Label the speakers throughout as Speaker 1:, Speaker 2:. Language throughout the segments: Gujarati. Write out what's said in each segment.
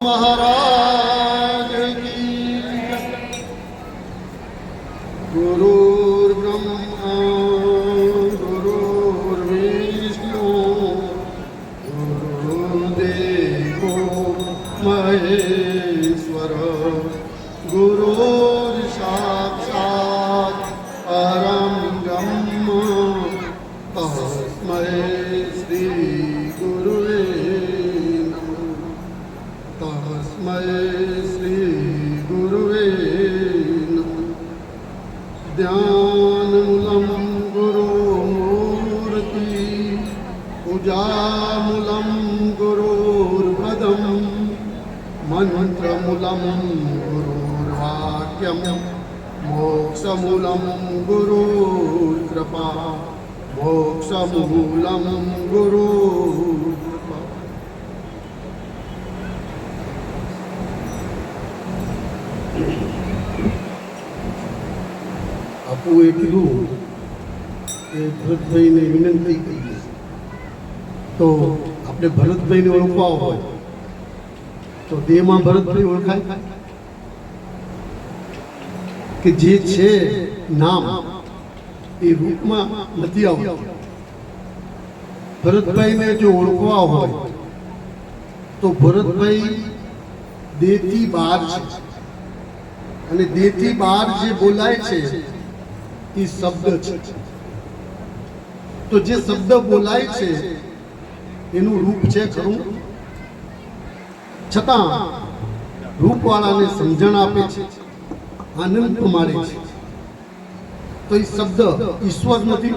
Speaker 1: মহারাজ તસ્મય શ્રી ગુરુવે ધ્યાનમૂલમ ગુરુ મૂર્તિ પૂજામૂલમ ગુરુર્પદમ મંત્રમૂલમ ગુરુર્વાક્યમ મોક્ષમૂલમ ગુરુકૃપા મોક્ષમૂલમ ગુરુ બાપુએ કીધું કે ભરતભાઈને વિનંતી કરી તો આપણે ભરતભાઈને ઓળખવા હોય, તો દેહમાં ભરતભાઈ ઓળખાય? કે જે છે નામ, એ રૂપમાં નથી આવતું. ભરતભાઈને જો ઓળખવા હોય, તો ભરતભાઈ દેહથી બહાર છે. અને દેહથી બહાર જે બોલાય છે એ શબ્દ છે. તો જે શબ્દ બોલાય છે, એનું રૂપ છે ખરું? છતાં, રૂપવાળાને સમજણ આપે છે, આનંદ મારે છે. તો એ શબ્દ ઈશ્વર નથી,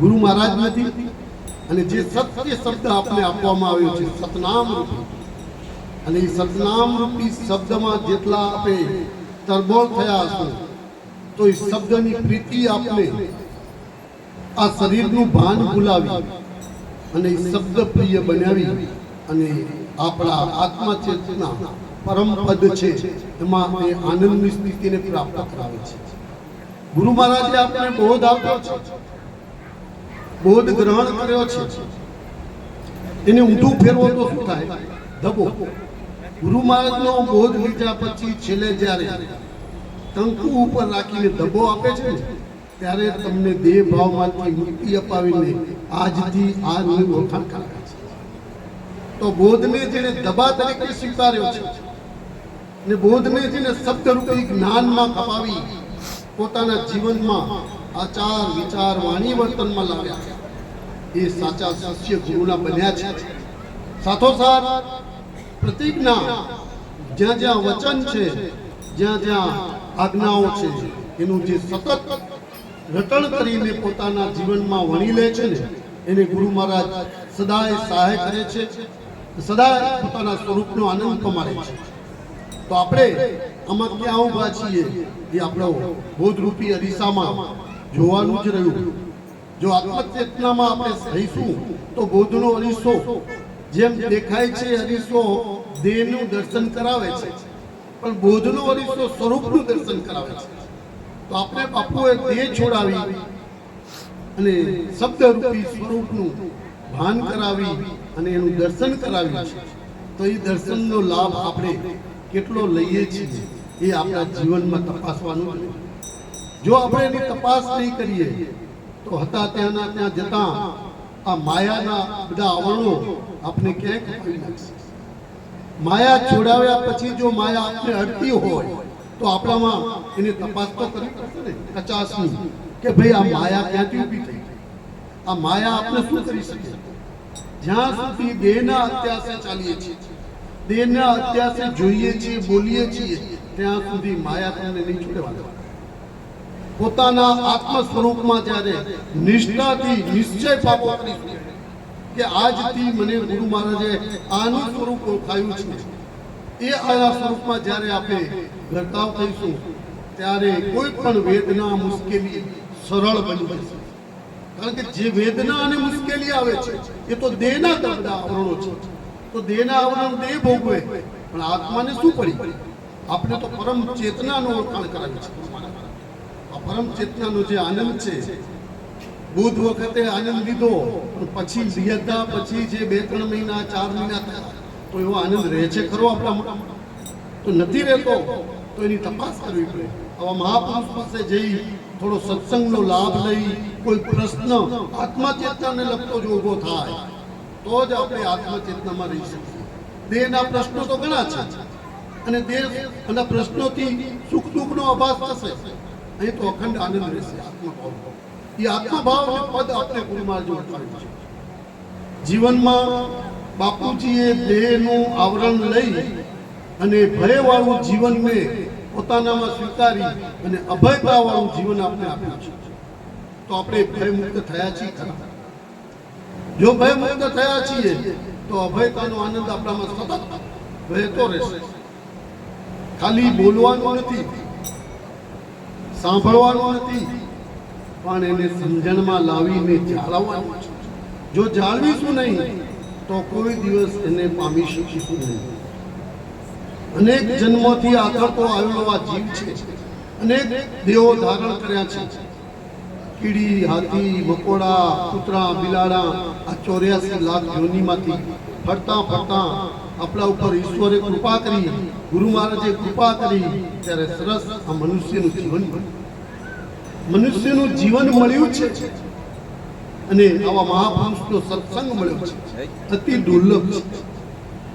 Speaker 1: ગુરુ મહારાજ નથી, અને જે સત્ય શબ્દ આપણે આપવામાં આવ્યો છે, સતનામ અને એ સતનામ રૂપી શબ્દમાં જેટલા આપણે તરબોળ થયા હશું. તો એ શબ્દની પ્રીતિ આપને આ શરીરનું ભાન ભૂલાવી અને એ શબ્દ પ્રિય બનાવી અને આપણા આત્મા ચેતના પરમ પદ છે, એમાં એ આનંદની સ્થિતિને પ્રાપ્ત કરાવે છે. ગુરુ મહારાજે આપણે બોધ આપ્યો છે, બોધ ગ્રહણ કર્યો છે. એને ઊંધું ફેરવો તો શું થાય? ધબો. ગુરુ મહારાજનો બોધ લીધા પછી છેલ્લે જ્યારે કંકુ ઉપર રાખીને દબો આપે છે, ત્યારે તમને દેહ ભાવમાંથી મુક્તિ અપાવીને આજથી આ નિયમ ઓળખાણ કરાવે છે. તો બોધને જેને દબા તરીકે સ્વીકાર્યો છે ને બોધને જેને શબ્દરૂપી જ્ઞાનમાં કપાવી, પોતાના જીવનમાં આચાર વિચાર વાણી વર્તનમાં લાવ્યા છે. એ સાચા શિષ્ય ગુરુના બન્યા છે. સાથોસાથ પ્રતિજ્ઞા જ્યાં જ્યાં વચન છે, જ્યાં જ્યાં આજ્ઞાઓ છે એનું જે સતત રટણ કરીને પોતાના જીવનમાં વણી લે છે ને, એને ગુરુ મહારાજ સદાય સહાય કરે છે, સદાય પોતાના સ્વરૂપનો આનંદ પમાડે છે. તો આપણે આમાં ક્યાં ઊભા છીએ એ આપણો બોધરૂપી અરીસામાં જોવાનું જ રહ્યું. જો આત્મચેતનામાં આપણે રહીશું તો બોધનો અરીસો જેમ દેખાય છે, અરીસો દેહનું દર્શન કરાવે છે. પણ બોધનો અરીસો સ્વરૂપનું દર્શન કરાવે છે. તો આપણે બાપુએ દેહ છોડાવી અને શબ્દરૂપી સ્વરૂપનું ભાન કરાવી અને એનું દર્શન કરાવ્યું છે. તો એ દર્શનનો લાભ આપણે કેટલો લઈએ છીએ એ આપણા જીવનમાં તપાસવાનું જો આપણે એની તપાસ નહીં કરીએ, તો હતા ત્યાંના ત્યાં જતા આ માયાના બધા આવરણો આપણે ક્યાંય કરી નાખશે. માયા છોડાવ્યા પછી જો માયા આપણે અડતી હોય, તો આપણામાં એની તપાસ તો કરવી પડશે ને, કચાસની, કે ભાઈ આ માયા ક્યાંથી ઊભી થઈ આ માયા આપણે શું કરી શકીએ જ્યાં સુધી દેહના અત્યાસે ચાલીએ છીએ, દેહના અત્યાસે જોઈએ છીએ, બોલીએ છીએ, ત્યાં સુધી માયા તમને નહીં છોડવા પોતાના આત્મ સ્વરૂપમાં જ્યારે નિષ્ઠાથી નિશ્ચય પાપો કરીશું કે આજથી મને ગુરુ મહારાજે આનું સ્વરૂપ ઓળખાયું છે. એ આયા સ્વરૂપમાં જ્યારે આપણે ગરકાવ થઈશું, ત્યારે કોઈ પણ વેદના મુશ્કેલી સરળ બની જશે કારણ કે જે વેદના અને મુશ્કેલી આવે છે, એ તો દેહના બધા આવરણો છે. તો દેહના આવરણ દેહ ભોગવે, પણ આત્માને શું પડી? આપણે તો પરમ ચેતનાનું ઓળખાણ કરાવ્યું છે. પરમ ચેતનાનો જે આનંદ છે બુધ વખતે આનંદ લીધો પણ પછી લીધા પછી જે બે, ત્રણ મહિના, ચાર મહિના થયા, તો એવો આનંદ રહે છે ખરો આપણામાં તો નથી રહેતો, તો એની તપાસ કરવી પડે. આવા મહાપુરુષ પાસે જઈ થોડો સત્સંગનો લાભ લઈ, કોઈ પ્રશ્ન આત્મચેતનાને લગતો જો ઊભો થાય, તો જ આપણે આત્મચેતનામાં રહી શકીએ. દેહના પ્રશ્નો તો ઘણા છે, અને દેહ અને પ્રશ્નોથી સુખ દુઃખનો અભાસ થશે. અહીં તો અખંડ આનંદ રહેશે, આત્મભાવ. એ આત્મભાવ અને પદ આપણે ગુરુમાર જો છે. જીવનમાં બાપુજીએ દેહનું આવરણ લઈ અને ભયવાળું જીવનને પોતાનામાં સ્વીકારી અને અભયતાવાળું જીવન આપણે આપ્યું છે. તો આપણે ભયમુક્ત થયા છીએ ખરા? જો ભયમુક્ત થયા છીએ, તો અભયતાનો આનંદ આપણામાં સતત વહેતો રહેશે. ખાલી બોલવાનું નથી, સાંભળવાનું નથી પણ એને સમજણમાં લાવીને જાળવવાનું છે. જો જાળવીશું નહીં, તો કોઈ દિવસ એને પામી શકીશું નહીં. અનેક જન્મોથી આથરતો આવેલો આ જીવ છે. અનેક દેવો ધારણ કર્યા છે. કીડી, હાથી, મકોડા, કૂતરા, બિલાડા, આ ચોર્યાસી લાખ યોનીમાંથી ફરતા ફરતા આપણા ઉપર ઈશ્વરે કૃપા કરી, ગુરુ મહારાજે કૃપા કરી, ત્યારે સરસ આ મનુષ્યનું જીવન મળ્યું મનુષ્યનું જીવન મળ્યું છે. અને આવા મહાપુરુષનો સત્સંગ મળ્યો છે. અતિ દુર્લભ છે.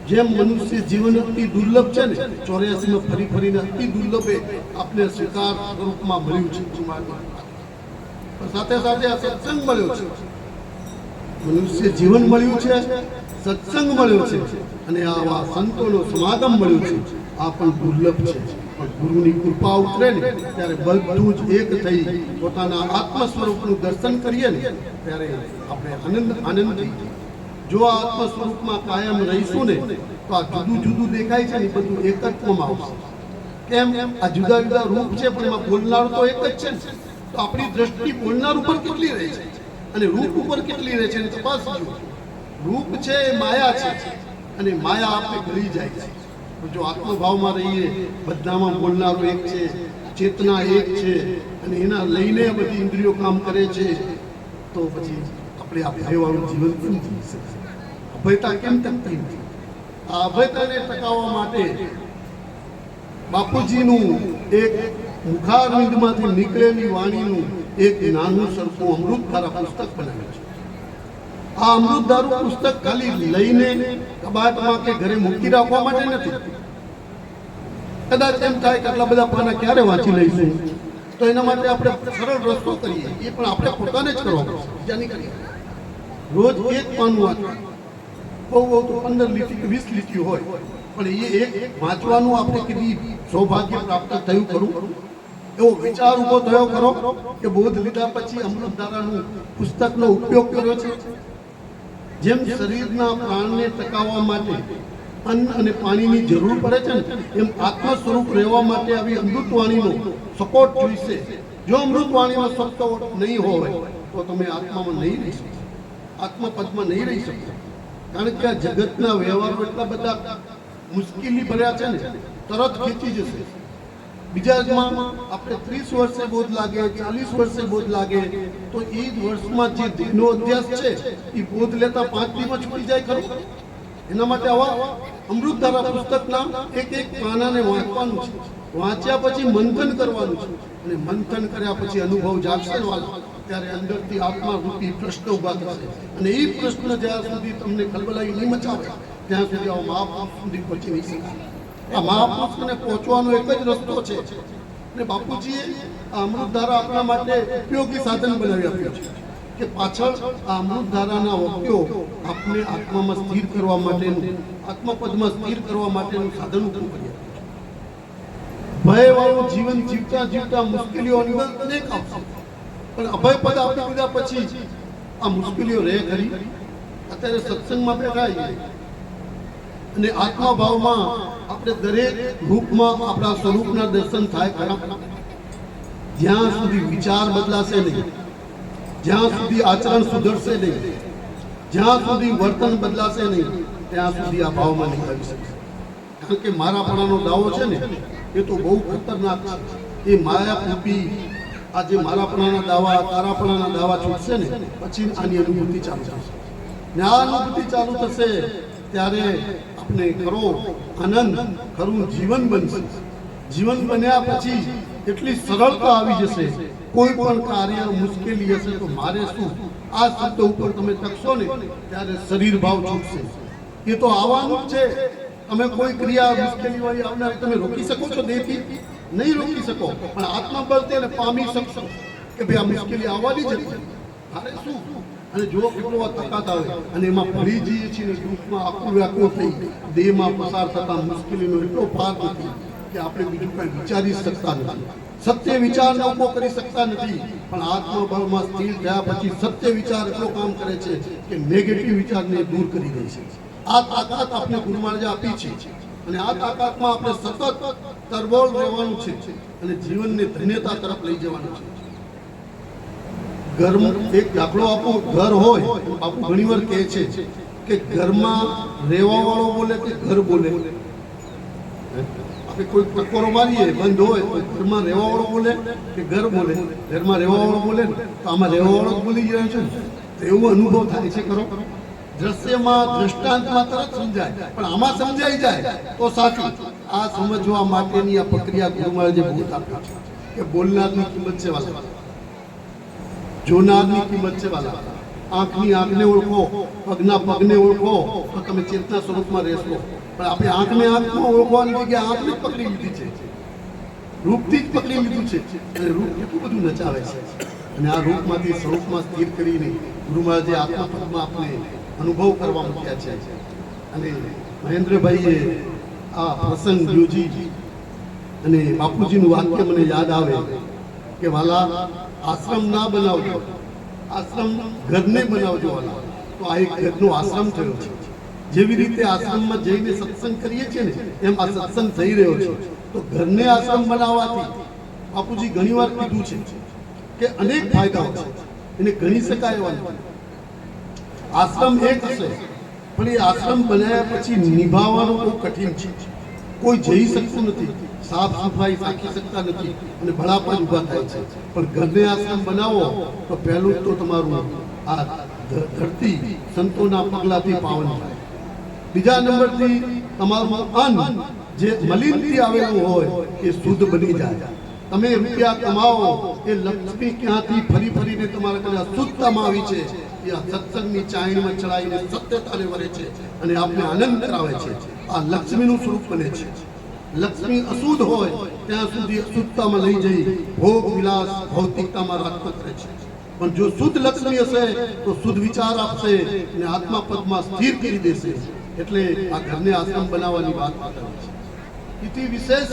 Speaker 1: જેમ મનુષ્ય જીવન અતિ દુર્લભ છે ને, ચોર્યાસીમાં ફરી ફરીને અતિ દુર્લભે આપણે સ્વીકાર સ્વરૂપમાં મળ્યું છે સાથે સાથે આ સત્સંગ મળ્યો છે. મનુષ્ય જીવન મળ્યું છે, સત્સંગ મળ્યો છે, અને આવા સંતોનો સમાગમ મળ્યો છે. આ પણ દુર્લભ છે. ગુરુની કૃપા ઉતરે ને ત્યારે બધું જ એક થઈ. પોતાના આત્મ સ્વરૂપનું દર્શન કરીએ ને, ત્યારે આપણે આનંદ આનંદ. થઈ જો આ આત્મ સ્વરૂપમાં કાયમ રહીશું ને, તો આ જુદું જુદું દેખાય છે ને બધું એકત્વમાં આવશે. કેમ? આ જુદા જુદા રૂપ છે, પણ એમાં બોલનાર તો એક જ છે ને. તો આપણી દ્રષ્ટિ બોલનાર ઉપર કેટલી રહે છે? અને રૂપ ઉપર કેટલી રહે છે તપાસ રૂપ છે એ માયા છે, અને માયા આપણે ભરી જાય છે. જો આત્મભાવમાં રહીએ, બધામાં બોલનારો એક છે, ચેતના એક છે, અને એના લઈને બધી ઇન્દ્રિયો કામ કરે છે, તો પછી આપણે આ ભયવાળું જીવન કેમ જીવી શકીએ અભયતા કેમ ટકતી નથી? આ અભયતાને ટકાવવા માટે બાપુજીનું એક મુખારવિંદમાંથી નીકળેલી વાણીનું એક નાનું સરખું અમૃતધારા પુસ્તક બનાવ્યું છે. આ અમૃતધારું પુસ્તક ખાલી લઈને કબાટમાં કે ઘરે મૂકી રાખવા માટે નથી. કદાચ એમ થાય કે આટલા બધા પાના ક્યારે વાંચી લઈશું? તો એના માટે આપણે સરળ રસ્તો કરીએ. એ પણ આપણે પોતાને જ કરવો રોજ એક પાનું વાંચવું બહુ બહુ તો પંદર લીટી કે વીસ લીટી હોય. પણ એ એક વાંચવાનું આપણે કીધી સૌભાગ્ય પ્રાપ્ત થયું ખરું. એવો વિચાર ઊભો થયો ખરો કે બોધ લીધા પછી અમૃતધારાનું પુસ્તકનો ઉપયોગ કર્યો છે. જેમ શરીરના પ્રાણને ટકાવવા માટે અન્ન અને પાણીની જરૂર પડે છે ને, એમ આત્મ સ્વરૂપ રહેવા માટે આવી અમૃતવાણીનો સપોર્ટ જોઈશે. જો અમૃતવાણીનો સપોર્ટ નહીં હોય, તો તમે આત્મામાં નહીં રહી શકો. આત્મપદમાં નહીં રહી શકો. કારણ કે આ જગતના વ્યવહારો એટલા બધા મુશ્કેલી ભર્યા છે ને, તરત ખેંચી જશે. બીજામાં આપણે ત્રીસ વર્ષે બોધ લાગે, ચાલીસ વર્ષે બોધ લાગે, તો એ જ વર્ષમાં જે દેહનો અભ્યાસ છે, એ બોધ લેતા પાંચ દિવસ છૂટી જાય ખરું? એના માટે આવા અમૃતધારા પુસ્તકના એક એક પાનાને વાંચવાનું છે. વાંચ્યા પછી મંથન કરવાનું છે. અને મંથન કર્યા પછી અનુભવ જાગશે ત્યારે અંદરથી આત્મા રૂપી પ્રશ્ન ઊભા થશે. અને એ પ્રશ્ન જ્યાં સુધી તમને ખલબલાઈ નહીં મચાવે, ત્યાં સુધી આવો મહાપુરુષ સુધી પહોંચી નહીં શકાય. આ મહાપુરુષને પહોંચવાનો એક જ રસ્તો છે. અને બાપુજીએ આ અમૃતધારા આપણા માટે ઉપયોગી સાધન બનાવી આપ્યું છે. કે પાછળ આ અમૃતધારાના વાક્યો આપને આત્મામાં સ્થિર કરવા માટેનું, આત્મપદમાં સ્થિર કરવા માટેનું સાધન ઊભું કર્યા ભયવાળું જીવન જીવતા જીવતા મુશ્કેલીઓ અંદર અનેક આવશે. પણ અભય પદ આપી દીધા પછી આ મુશ્કેલીઓ રહે ખરી? અત્યારે સત્સંગમાં બેઠા અને આત્માભાવમાં આપણે દરેક રૂપમાં આપણા સ્વરૂપના દર્શન થાય ખરા? જ્યાં સુધી વિચાર બદલાશે નહીં, જ્યાં સુધી આચરણ સુધરશે નહીં જ્યાં સુધી વર્તન બદલાશે નહીં, ત્યાં સુધી આ ભાવમાં નહીં આવી શકશે. કારણ કે મારાપણાનો દાવો છે ને, એ તો બહુ ખતરનાક છે. એ માયા પૂપી આ જે મારાપણાના દાવા તારાપણાના દાવા છૂટશે ને, પછી આની અનુભૂતિ ચાલુ થશે. ને આ અનુભૂતિ ચાલુ થશે ત્યારે આપણે કરો આનંદ, ખરું જીવન બનશે. જીવન બન્યા પછી એટલી સરળતા આવી જશે. કોઈ પણ કાર્ય મુશ્કેલી હશે તો મારે શું? આ શબ્દ ઉપર તમે તકશો ને ત્યારે શરીર ભાવ છૂટશે. એ તો આવવાનું છે. તમે કોઈ ક્રિયા મુશ્કેલી વાળી આવનાર તમે રોકી શકો છો દેહથી? નહીં રોકી શકો, પણ આત્મબળ તેને પામી શકશો કે ભાઈ આ મુશ્કેલી આવવાની જ મારે શું? અને જો કેટલો તકાત આવે. અને એમાં ભરી જઈએ છીએ દુઃખમાં આખું વ્યાકુળ થઈ દેહમાં પસાર થતા મુશ્કેલીનો એટલો પાર નથી કે આપણે બીજું કાંઈ વિચારી શકતા નથી. સત્ય વિચારને ઊભો કરી શકતા નથી. પણ આત્મબળમાં સ્થિર થયા પછી સત્ય વિચાર એટલો કામ કરે છે કે નેગેટિવ વિચારને દૂર કરી દે છે. આ તાકાત આપણે ગુરુ મહારાજે આપી છે. અને આ તાકાતમાં આપણે સતત તરબોળ રહેવાનું છે અને જીવનને ધન્યતા તરફ લઈ જવાનું છે. ઘરમાં એક દાખલો આપો, ઘર હોય બાપુ ઘણીવાર કહે છે કે ઘરમાં રહેવા વાળો બોલે કે ઘર બોલે? આપણે કોઈ ટકોરો મારીએ બંધ હોય તો ઘરમાં રહેવા વાળો બોલે કે ઘર બોલે? ઘરમાં રહેવા વાળો બોલે ને તો આમાં રહેવાવાળો બોલી રહ્યો છે. તો એવો અનુભવ થાય છે ખરો. દ્રશ્યમાં દ્રષ્ટાંતમાં તરત સમજાય. પણ આમાં સમજાઈ જાય તો સાચું. આ સમજવા માટેની આ પ્રક્રિયા ગુરુ મહારાજે બહુ આપ્યું છે. કે બોલનારની કિંમત છે વાલા. જોનારની કિંમત છે વાલા. આંખની આંખને ઓળખો, પગના પગને ઓળખો, તો તમે ચેતના સ્વરૂપમાં રહેશો. પણ આપણે આંખને આંખમાં ઓળખવાની જગ્યાએ આંખને પકડી લીધી છે. રૂપથી જ પકડી લીધું છે. અને રૂપ એટલું બધું નચાવે છે. અને આ રૂપમાંથી સ્વરૂપમાં સ્થિર કરીને ગુરુ મહારાજે આત્મપદમાં આપણે અનુભવ કરવા મૂક્યા છે. અને મહેન્દ્રભાઈએ આ પ્રસંગ યોજી. અને બાપુજીનું વાક્ય મને યાદ આવે કે, વાલા, આશ્રમ ના બનાવજો. આશ્રમ ઘરને બનાવજો તો આ એક ઘરનો આશ્રમ થયો છે. જેવી રીતે આશ્રમમાં જઈને સત્સંગ કરીએ છીએ ને, એમ આ સત્સંગ થઈ રહ્યો છે. તો ઘરને આશ્રમ બનાવવાથી બાપુજી ઘણીવાર કીધું છે કે અનેક ફાયદાઓ છે. એને ગણી શકાય એવા આશ્રમ એક હશે, પણ એ આશ્રમ બનાવ્યા પછી નિભાવવાનું બહુ કઠિન છે. કોઈ જઈ શકતું નથી. સાફ સફાઈ રાખી શકતા નથી અને ભળાપણ ઊભા થાય છે. પણ ઘરને આશ્રમ બનાવો તો પહેલું તો તમારું આ ધરતી સંતોના પગલાથી પાવન થાય. બીજા નંબરથી તમારું અન્ન જે મલિનથી આવેલું હોય એ શુદ્ધ બની જાય. તમે રૂપિયા કમાવો એ લક્ષ્મી ક્યાંથી ફરી ફરીને તમારા કદાચ અશુદ્ધતામાં આવી છે. એ આ સત્સંગની ચાહીમાં ચડાવીને સત્યતાને વરે છે અને આપને આનંદ કરાવે છે. આ લક્ષ્મીનું સ્વરૂપ બને છે. લક્ષ્મી અશુદ્ધ હોય, ત્યાં સુધી અશુદ્ધતામાં લઈ જઈ ભોગ વિલાસ, ભૌતિકતામાં રાખતો રહે છે. પણ જો શુદ્ધ લક્ષ્મી હશે, તો શુદ્ધ વિચાર આપશે અને આત્મા પદમાં સ્થિર કરી દેશે. એટલે આ ઘરને આશ્રમ બનાવવાની વાત કરે છે. વિશેષ,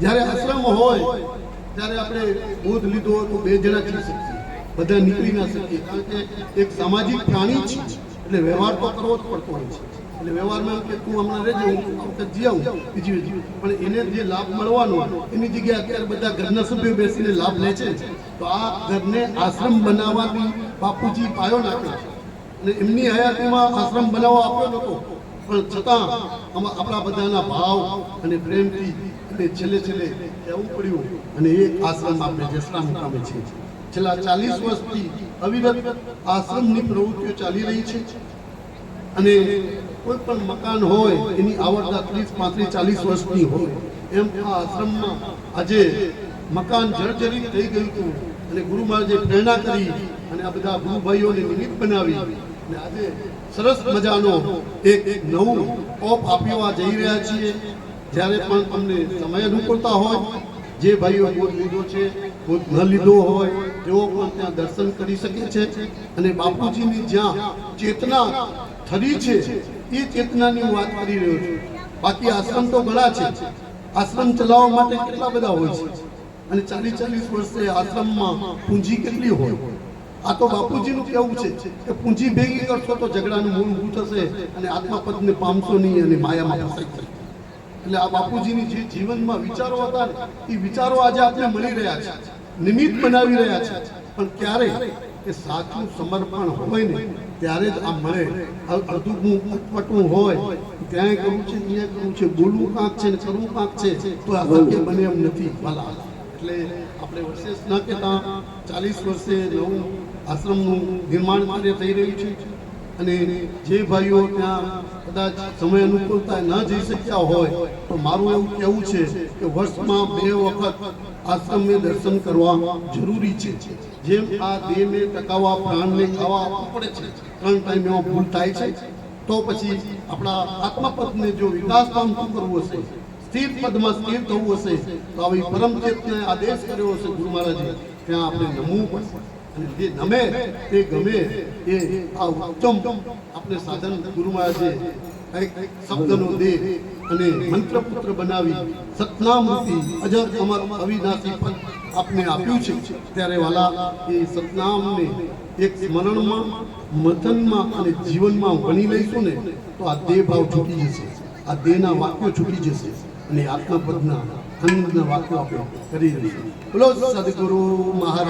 Speaker 1: જ્યારે આશ્રમ હોય, ત્યારે આપણે બોધ લીધો હોય તો બે જણા જઈ શકીએ. બધા નીકળી ના શકીએ. કારણ કે એક સામાજિક પ્રાણી છે. એટલે વ્યવહાર તો કરવો જ પડતો હોય છે. એટલે વ્યવહારમાં કે તું હમણાં રહેજે, હું વખત જી આવું, બીજી બીજી પણ એને જે લાભ મળવાનો એની જગ્યાએ અત્યારે બધા ઘરના સભ્યો બેસીને લાભ લે છે. તો આ ઘરને આશ્રમ બનાવવાની બાપુજી પાયો નાખ્યો છે. અને એમની હયાતીમાં આશ્રમ બનાવવા આપ્યો નહોતો. પણ છતાં આમાં આપણા બધાના ભાવ અને પ્રેમથી અને છેલ્લે છેલ્લે કહેવું પડ્યું અને એ આશ્રમ આપણે જસરા મુકામે છે. છેલ્લા ચાલીસ વર્ષથી અવિરત આશ્રમની પ્રવૃત્તિઓ ચાલી રહી છે. અને કોઈ પણ મકાન હોય, એની આવડતા ત્રીસ, પાંત્રીસ, ચાલીસ વર્ષની હોય, એમ આ આશ્રમમાં આજે મકાન જર્જરિત થઈ ગયું હતું. અને ગુરુ મહારાજે પ્રેરણા કરી અને આ બધા ગુરુ ભાઈઓને નિમિત્ત બનાવી. અને આજે સરસ મજાનો એક એક નવું ઓપ આપવા જઈ રહ્યા છીએ. જ્યારે પણ તમને સમય અનુકૂળતા હોય, જે ભાઈઓ બોધ લીધો છે બોધ ન લીધો હોય, તેઓ પણ ત્યાં દર્શન કરી શકે છે. અને બાપુજીની જ્યાં ચેતના થરી છે એ ચેતનાની હું વાત કરી રહ્યો છું. બાકી આશ્રમ તો ઘણા છે. આશ્રમ ચલાવવા માટે કેટલા બધા હોય છે? અને ચાલીસ ચાલીસ વર્ષે આશ્રમમાં પૂંજી કેટલી હોય? આ તો બાપુજીનું કેવું છે કે પૂંજી ભેગી કરશો તો ઝઘડાનું મૂળ ઊભું થશે અને આત્માપદને પામશો નહીં અને માયામાં ફસાઈ જશે. એટલે આ બાપુજીની જે જીવનમાં વિચારો હતા ને, એ વિચારો આજે આપણે મળી રહ્યા છે. નિમિત્ત બનાવી રહ્યા છે. પણ ક્યારે કે સાચું સમર્પણ હોય ને ત્યારે જ આ મળે. અડધું અટપટું હોય ક્યાંય કરવું છે અહીંયા કરવું છે, બોલવું કાંક છે ને કરવું કાંક છે, તો આ બને એમ નથી. ભલા. એટલે આપણે વર્ષે ન કહેતા, ચાલીસ વર્ષે નવું આશ્રમનું નિર્માણ કાર્ય થઈ રહ્યું છે. અને જે ભાઈઓ ત્યાં કદાચ સમય અનુકૂળતા ન જઈ શક્યા હોય, તો મારું એવું કહેવું છે કે વર્ષમાં બે વખત આશ્રમને દર્શન કરવા જરૂરી છે. જેમ આ દેહને ટકાવવા, પ્રાણને ખાવા પડે છે. ત્રણ ટાઈમ એમાં ભૂલ થાય છે, તો પછી આપણા આત્મપદને જો વિકાસ પામતું કરવું હશે? સ્થિર પદમાં સ્થિર થવું હશે, તો આવી પરમ ચેતને આદેશ કર્યો હશે ગુરુ મહારાજે ત્યાં આપણે નમવું પડશે. જે નમે તે ગમે એ આ ઉત્તમ આપણે સાધન. ગુરુ મહારાજે એક શબ્દનો દેહ અને મંત્રપુત્ર બનાવી સતનામૃતિ અજર અમર અવિનાશી પદ આપને આપ્યું છે. ત્યારે વાલા, એ સતનામને એક સ્મરણમાં, મથનમાં અને જીવનમાં વણી લઈશું ને, તો આ દેહ ભાવ છૂટી જશે. આ દેહના વાક્યો છૂટી જશે અને આત્મપદના આનંદના વાક્યો આપણે કરી લઈશું. બોલો સદગુરુ મહારાજ.